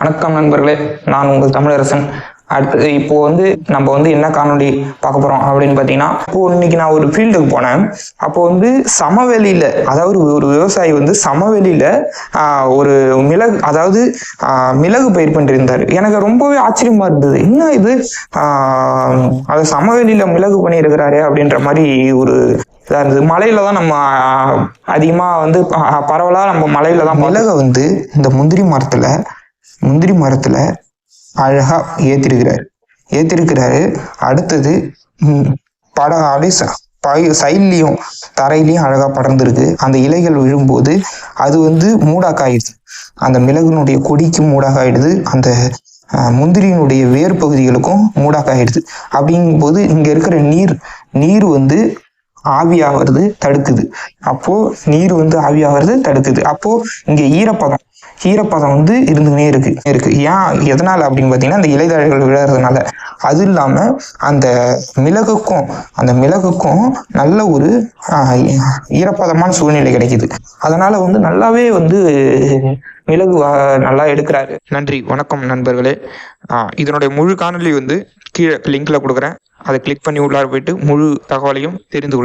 வணக்கம் நண்பர்களே நான் உங்கள் தமிழரசன். அடுத்து இப்போ வந்து நம்ம வந்து என்ன காணொளி பார்க்க போறோம் அப்படின்னு பார்த்தீங்கன்னா இப்போ இன்னைக்கு நான் ஒரு ஃபீல்டுக்கு போனேன். அப்போ வந்து சமவெளியில அதாவது ஒரு விவசாயி வந்து சமவெளியில ஆஹ், ஒரு மிளகு அதாவது மிளகு பயிர் பண்ணியிருந்தாரு எனக்கு ரொம்பவே ஆச்சரியமா இருந்தது. என்ன இது? ஆஹ், அது சமவெளியில மிளகு பண்ணியிருக்கிறாரு அப்படின்ற மாதிரி ஒரு இதா இருந்தது. மலையில தான் நம்ம அதிகமா வந்து ப- பரவலா நம்ம மலையில தான் மிளகை வந்து இந்த முந்திரி மரத்துல முந்திரி மரத்துல அழகா ஏற்றிருக்கிறாரு ஏத்திருக்கிறாரு. அடுத்தது ம், படம் அப்படியே ச- பை- சைட்லயும் தரையிலயும் அழகா படர்ந்திருக்கு. அந்த இலைகள் விழும்போது அது வந்து மூடாக்காயிடுது. அந்த மிளகுனுடைய கொடிக்கு மூடாக்காயிடுது. அந்த முந்திரியினுடைய வேர் பகுதிகளுக்கும் மூடாக்காயிடுது. அப்படிங்கும்போது இங்க இருக்கிற நீர் நீர் வந்து ஆவியாகிறது தடுக்குது. அப்போ நீர் வந்து ஆவியாகிறது தடுக்குது. அப்போ இங்க ஈரப்பதம் ஈரப்பதம் வந்து இருந்துகிட்டே இருக்கு இருக்கு. ஏன் எதனால அப்படின்னு பார்த்தீங்கன்னா அந்த இலைதழைகள் விழுறதுனால. அது இல்லாமல் அந்த மிளகுக்கும் அந்த மிளகுக்கும் நல்ல ஒரு ஈரப்பதமான சூழ்நிலை கிடைக்குது. அதனால வந்து நல்லாவே வந்து மிளகு நல்லா எடுக்கிறாரு. நன்றி. வணக்கம் நண்பர்களே. இதனுடைய முழு காணொலி வந்து கீழே லிங்க்ல கொடுக்குறேன். அதை கிளிக் பண்ணி உள்ளார போயிட்டு முழு தகவலையும் தெரிந்து கொள்